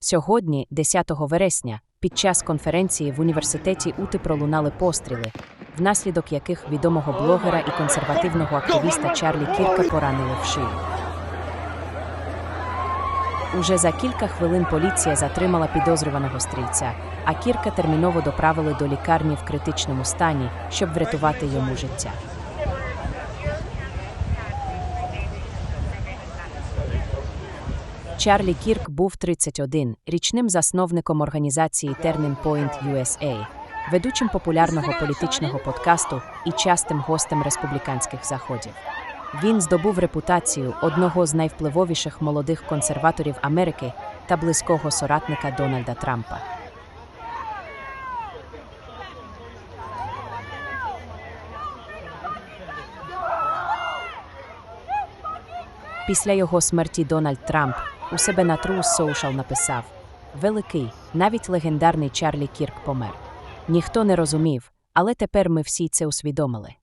Сьогодні, 10 вересня, під час конференції в університеті Ути пролунали постріли, внаслідок яких відомого блогера і консервативного активіста Чарлі Кірка поранили в шию. Уже за кілька хвилин поліція затримала підозрюваного стрільця, а Кірка терміново доправили до лікарні в критичному стані, щоб врятувати йому життя. Чарлі Кірк був 31, річним засновником організації Turning Point USA, ведучим популярного політичного подкасту і частим гостем республіканських заходів. Він здобув репутацію одного з найвпливовіших молодих консерваторів Америки та близького соратника Дональда Трампа. Після його смерті Дональд Трамп у себе на True Social написав: Великий, навіть легендарний Чарлі Кірк помер. Ніхто не розумів, але тепер ми всі це усвідомили.